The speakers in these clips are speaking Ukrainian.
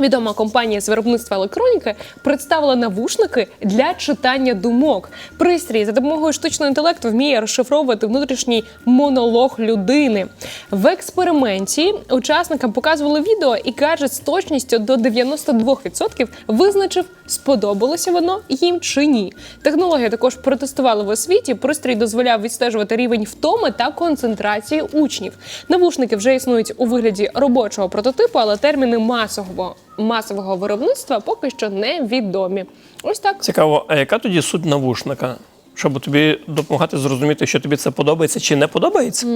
Відома компанія з виробництва електроніки представила навушники для читання думок. Пристрій за допомогою штучного інтелекту вміє розшифровувати внутрішній монолог людини. В експерименті учасникам показували відео і каже, з точністю до 92% визначив, сподобалося воно їм чи ні. Технологія також протестували в освіті. Пристрій дозволяв відстежувати рівень втоми та концентрації учнів. Навушники вже існують у вигляді робочого прототипу, але терміни масового масового виробництва поки що невідомі. Ось так. Цікаво, а яка тоді суть навушника? Щоб тобі допомагати зрозуміти, що тобі це подобається чи не подобається?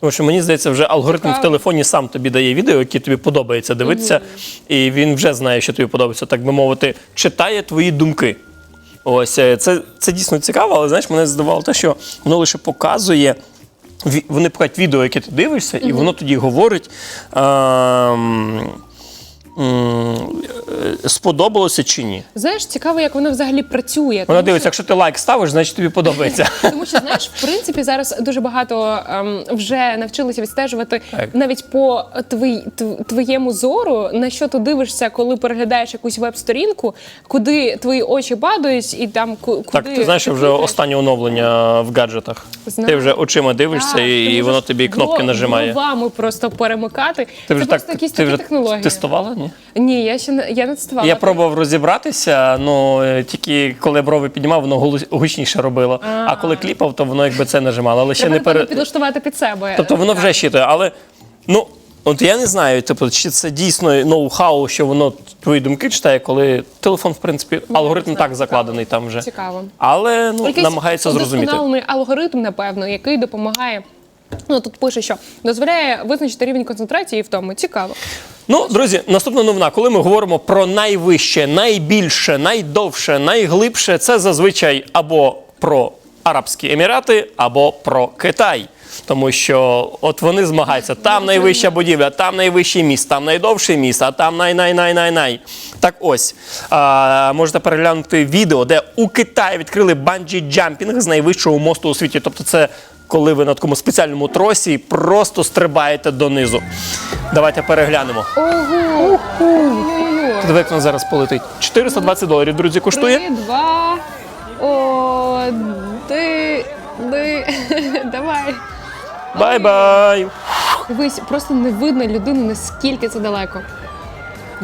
Тому що мені здається, вже алгоритм Цікаво. в телефоні сам тобі дає відео, які тобі подобається дивитися, і він вже знає, що тобі подобається, так би мовити, читає твої думки. Ось е, це, це дійсно цікаво, але знаєш, мене здавало те, що воно лише показує. Вони покажуть відео, яке ти дивишся, і воно тоді говорить. е, сподобалося чи ні. Знаєш, цікаво, як воно взагалі працює. Вона тому дивиться, що- якщо ти лайк ставиш, значить тобі подобається. Тому що знаєш, в принципі, зараз дуже багато ем, вже навчилися відстежувати Так. навіть по твої, тв- твоєму зору, на що ти дивишся, коли переглядаєш якусь веб-сторінку, куди твої очі падають, і там ку- куди Так, ти знаєш, ти вже клікаєш. останнє оновлення в гаджетах. Знаю. Ти вже очима дивишся, Так, і, ти і воно тобі кнопки гlo- нажимає. Головами просто перемикати. Ти Це вже просто якісь ти такі вже технології. тестувала? Ні? Ні, я ще не я не тестувала. Я пробував розібратися, ну тільки коли брови піднімав, воно гучніше робило. А коли кліпав, то воно якби це нажимало. Але ще Треба не напевно, пере... підлаштувати під себе. Тобто воно вже щитує, але ну. От я не знаю, типу, чи це дійсно ноу-хау, що воно твої думки читає, коли телефон, в принципі, алгоритм так закладений там вже. Цікаво. Але ну, Якийсь намагається зрозуміти. удосконалений алгоритм, напевно, який допомагає. Ну тут пише, що дозволяє визначити рівень концентрації і в тому. Цікаво. Ну, друзі, наступна новина. Коли ми говоримо про найвище, найбільше, найдовше, найглибше, це зазвичай або про Арабські Емірати, або про Китай. Тому що от вони змагаються. Там найвища будівля, там найвищий міст, там найдовший міст, а там най-най-най-най-най. Так ось а, можете переглянути відео, де у Китаї відкрили банджі-джампінг з найвищого мосту у світі. Тобто, це коли ви на такому спеціальному тросі і просто стрибаєте донизу. Давайте переглянемо. Ого! Диви, як воно зараз полетить. 420 доларів, друзі, коштує. Три, два, один. Давай. Бай-бай! Дивись, просто не видно людину, наскільки це далеко.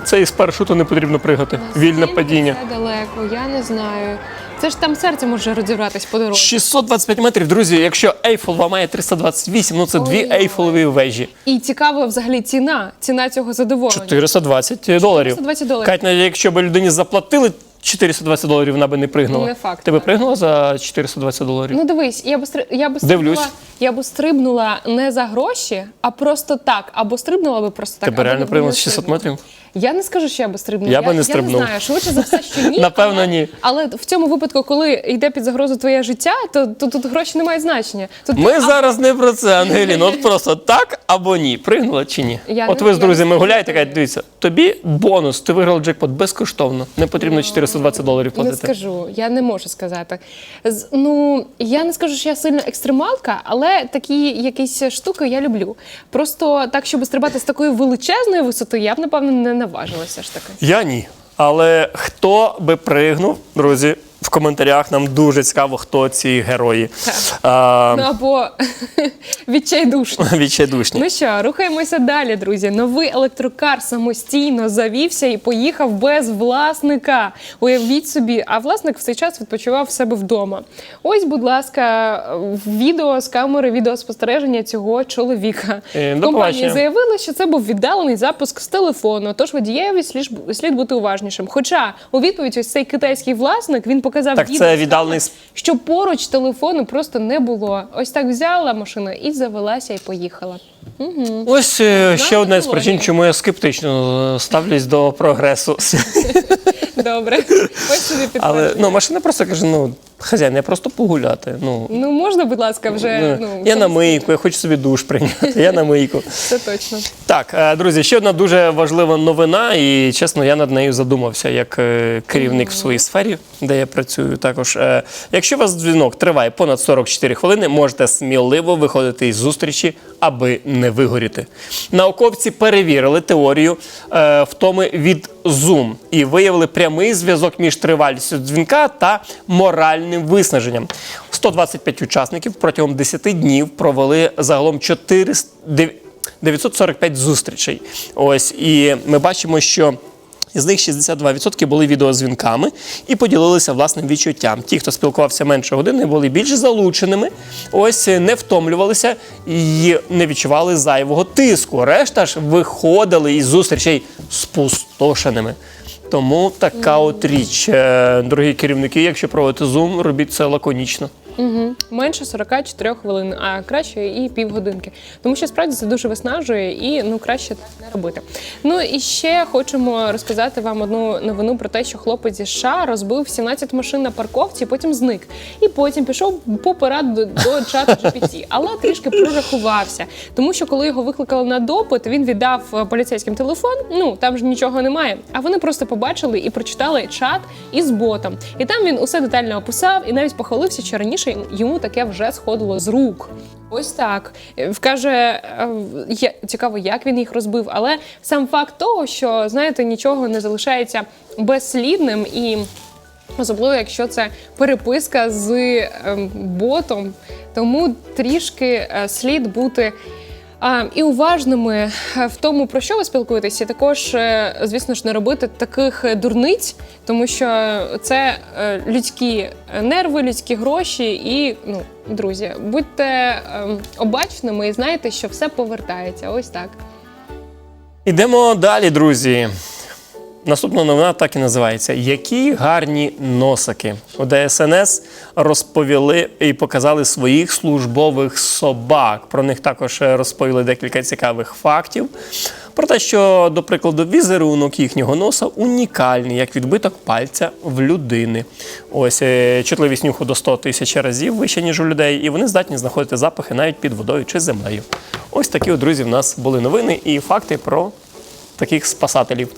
Це із парашуту не потрібно пригати. Вільне Наскільки падіння. Це далеко, я не знаю. Це ж там серце може розібратись по дорозі. 625 метрів, друзі. Якщо Ейфелова має 328, ну це дві Ой-ой. Ейфелеві вежі. І цікаво взагалі ціна. Ціна цього задоволення. 420 доларів. 420 доларів. Кать, навіть якщо б людині заплатили 420 доларів, вона би не пригнула. Не факт, Ти би пригнула за 420 доларів? Ну дивись, я б стри... я б Дивлюсь. стрибнула, я б стрибнула не за гроші, а просто так. Або стрибнула би просто так. Ти або реально не пригнула з стрибнула. 600 метрів? Я не скажу, що я би стрибнула. Я би не стрибнув. Я не знаю, швидше за все, що ні. Напевно, ні. Але в цьому випадку, коли йде під загрозу твоє життя, то, то тут гроші не мають значення. Тут Ми зараз не про це, Ангеліно. От просто так або ні. Пригнула чи ні? Я От не- ви з я друзями гуляєте, кажуть, дивіться, тобі бонус, ти виграв джекпот безкоштовно. Не потрібно 420 доларів платити. Не скажу, я не можу сказати. З- Ну я не скажу, що я сильно екстремалка, але такі якісь штуки я люблю. Просто так, щоб стрибати з такої величезної висоти, я б напевно не наважилася ж таки. Я ні. Але хто би пригнув, друзі, в коментарях нам дуже цікаво, хто ці герої. А, Ну або відчайдушно. відчайдушні. Ну що, рухаємося далі, друзі. Новий електрокар самостійно завівся і поїхав без власника. Уявіть собі, а власник в цей час відпочивав в себе вдома. Ось, будь ласка, відео з камери відеоспостереження цього чоловіка. Е, до Компанія побачення. заявила, що це був віддалений запуск з телефону. Тож водієві слід, слід бути уважнішим. Хоча у відповідь ось цей китайський власник він показав Так, це віддалений що поруч телефону просто не було. Ось так взяла машина і завелася, і поїхала. Ось Знає ще одна з причин, чому я скептично е, ставлюсь до прогресу. Добре, ось собі Але ну, машина просто каже: ну, хазяїн, я просто погуляти. Ну, Ну можна, будь ласка, вже ну, ну я на мийку, я хочу собі душ прийняти. Я на мийку. Це точно. Так, е, друзі, ще одна дуже важлива новина, і чесно, я над нею задумався як е, керівник в своїй сфері, де я працюю. Також, Е, якщо у вас дзвінок триває понад 44 хвилини, можете сміливо виходити із зустрічі, аби не вигоріти. Науковці перевірили теорію втоми від Zoom і виявили прямий зв'язок між тривалістю дзвінка та моральним виснаженням. 125 учасників протягом 10 днів провели загалом 400, 945 зустрічей. Ось і ми бачимо, що із них 62% були відеозвінками і поділилися власним відчуттям. Ті, хто спілкувався менше години, були більш залученими, ось не втомлювалися і не відчували зайвого тиску. Решта ж виходили із зустрічей спустошеними. Тому така от річ, Е, дорогі керівники, якщо проводите Zoom, робіть це лаконічно. Угу. Менше 44 хвилин, а краще і півгодинки. Тому що справді це дуже виснажує і ну краще так не робити. Ну і ще хочемо розказати вам одну новину про те, що хлопець зі США розбив 17 машин на парковці, потім зник. І потім пішов по порад до, до чату GPT. Але трішки прорахувався. Тому що коли його викликали на допит, він віддав е, поліцейським телефон. Ну там ж нічого немає. А вони просто побачили і прочитали чат із ботом. І там він усе детально описав і навіть похвалився, що раніше йому таке вже сходило з рук. Ось так вкаже е, цікаво, як він їх розбив, але сам факт того, що знаєте, нічого не залишається безслідним і. Особливо, якщо це переписка з ем, ботом, тому трішки е, слід бути і уважними е, в тому, про що ви спілкуєтеся, також, е, звісно ж, не робити таких е, дурниць, тому що це людські нерви, людські гроші. І ну, друзі, будьте ем, обачними і знайте, що все повертається. Ось так. Ідемо далі, друзі. Наступна новина так і називається: Які гарні носики. У ДСНС розповіли і показали своїх службових собак. Про них також розповіли декілька цікавих фактів. Про те, що, до прикладу, візерунок їхнього носа унікальний, як відбиток пальця в людини. Ось е, чутливість нюху до 100 тисяч разів вище, ніж у людей, і вони здатні знаходити запахи навіть під водою чи землею. Ось такі, друзі, в нас були новини і факти про таких спасателів.